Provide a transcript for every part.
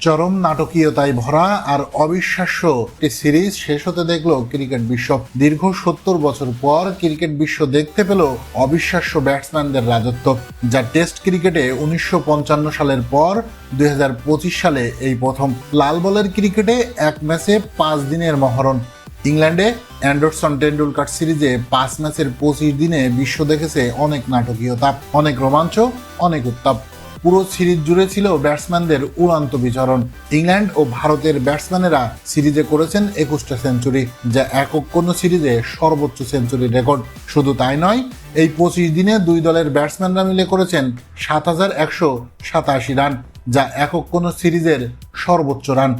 চরম নাটকীয়তায় ভরা আর অবিশ্বাস্য একটি সিরিজ শেষ হতে দেখল ক্রিকেট বিশ্ব। দীর্ঘ সত্তর বছর পর ক্রিকেট বিশ্ব দেখতে পেল অবিশ্বাস্য ব্যাটসম্যানদের রাজত্ব। যা টেস্ট ক্রিকেটে উনিশশো সালের পর দুই হাজার পঁচিশ সালে এই প্রথম লাল বলের ক্রিকেটে এক ম্যাচে পাঁচ দিনের মহরণ। ইংল্যান্ডে অ্যান্ডারসন টেন্ডুলকার সিরিজে পাঁচ ম্যাচের পঁচিশ দিনে বিশ্ব দেখেছে অনেক নাটকীয়তা, অনেক রোমাঞ্চ, অনেক উত্তাপ। পুরো সিরিজ জুড়ে ছিল ব্যাটসম্যানদের উড়ান্ত বিচরণ। ইংল্যান্ড ও ভারতের ব্যাটসম্যানেরা সিরিজে করেছেন একুশটা সেঞ্চুরি, যা একক কোনো সিরিজে সর্বোচ্চ সেঞ্চুরি রেকর্ড। শুধু তাই নয়, এই পঁচিশ দিনে দুই দলের ব্যাটসম্যানরা মিলে করেছেন সাত হাজার একশো সাতাশি রান, যা একক কোনো সিরিজের সর্বোচ্চ রান।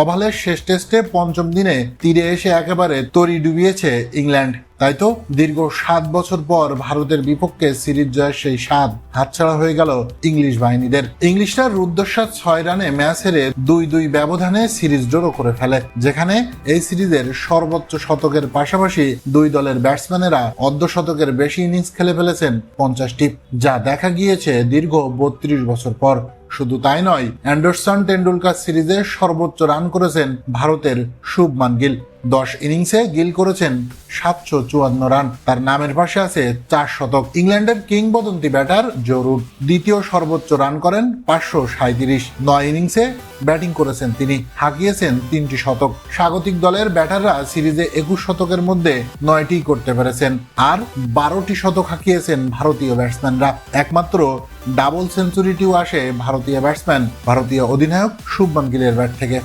ওভালের শেষ টেস্টে পঞ্চম দিনে তীরে এসে একেবারে তরি ডুবিয়েছে ইংল্যান্ড। তাই তো দীর্ঘ সাত বছর পর ভারতের বিপক্ষে সিরিজ জয়ের সেই স্বাদ হাতছাড়া হয়ে গেল ইংলিশ বাহিনীদের। ইংলিশরা রুদ্ধশ্বাস ছয় রানে ম্যাচ হেরে দুই দুই ব্যবধানে সিরিজ ড্র করে ফেলে, যেখানে এই সিরিজের সর্বোচ্চ শতকের পাশাপাশি দুই দলের ব্যাটসম্যানেরা অর্ধ শতকের বেশি ইনিংস খেলে ফেলেছেন পঞ্চাশটি, যা দেখা গিয়েছে দীর্ঘ বত্রিশ বছর পর। শুধু তাই নয় অ্যান্ডারসন টেন্ডুলকার সিরিজে সর্বোচ্চ রান করেছেন ভারতের শুভমান গিল। দশ ইনিংসে গিল করেছেন সাতশো চুয়ান্ন রান। তার নামের পাশে আছে চার শতক ইংল্যান্ডের কিংবদন্তি ব্যাটার জরুর দ্বিতীয় সর্বোচ্চ রান করেন পাঁচশো সাঁত্রিশ নয় ইনিংসে ব্যাটিং করেছেন তিনি। হাঁকিয়েছেন তিনটি শতক। স্বাগতিক দলের ব্যাটাররা সিরিজে একুশ শতকের মধ্যে নয়টি করতে পেরেছেন। আর বারোটি শতক হাঁকিয়েছেন ভারতীয় ব্যাটসম্যানরা। একমাত্র ডাবল সেঞ্চুরিটিও আসে ভারতীয় ব্যাটসম্যান, ভারতীয় অধিনায়ক শুভমান গিলের ব্যাট থেকে।